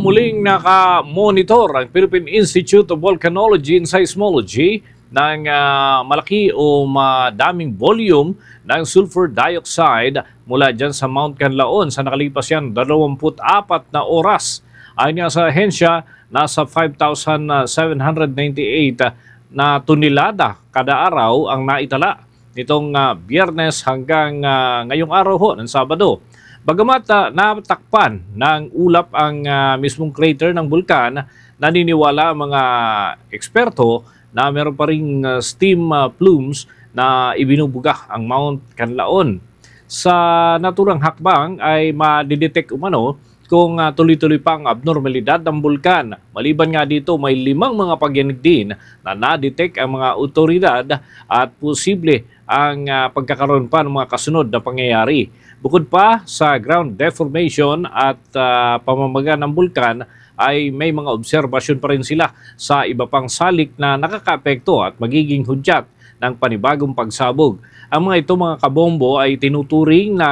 Muling naka-monitor ang Philippine Institute of Volcanology and Seismology ng ah, malaki o madaming volume ng sulfur dioxide mula dyan sa Mount Canlaon sa nakalipas yan 24 na oras. Ayon nga sa ahensya, nasa 5,798 na tunilada kada araw ang naitala nitong ah, biyernes hanggang ah, ngayong araw ho ng Sabado. Bagamat ah, natakpan ng ulap ang ah, mismong crater ng bulkan, naniniwala ang mga eksperto na meron pa ring ah, steam ah, plumes na ibinubuga ang Mount Canlaon. Sa naturang hakbang ay madidetect umano kung ah, tuloy-tuloy pa ang abnormalidad ng bulkan. Maliban nga dito, may limang mga pagyanig din na na-detect ang mga otoridad at posible ang ah, pagkakaroon pa ng mga kasunod na pangyayari. Bukod pa sa ground deformation at ah, pamamaga ng bulkan, ay may mga obserbasyon pa rin sila sa iba pang salik na nakakaapekto at magiging hudyat ng panibagong pagsabog. Ang mga ito mga kabombo ay tinuturing na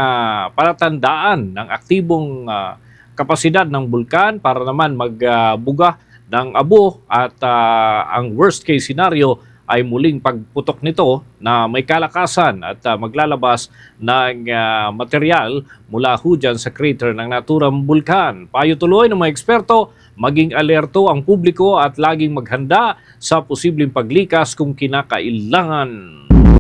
palatandaan ng aktibong ah, kapasidad ng bulkan para naman magbuga ng abo at ah, ang worst case scenario ay muling pagputok nito na may kalakasan at ah, maglalabas ng ah, material mula ho dyan sa crater ng naturang bulkan. Payo tuloy ng mga eksperto, maging alerto ang publiko at laging maghanda sa posibleng paglikas kung kinakailangan.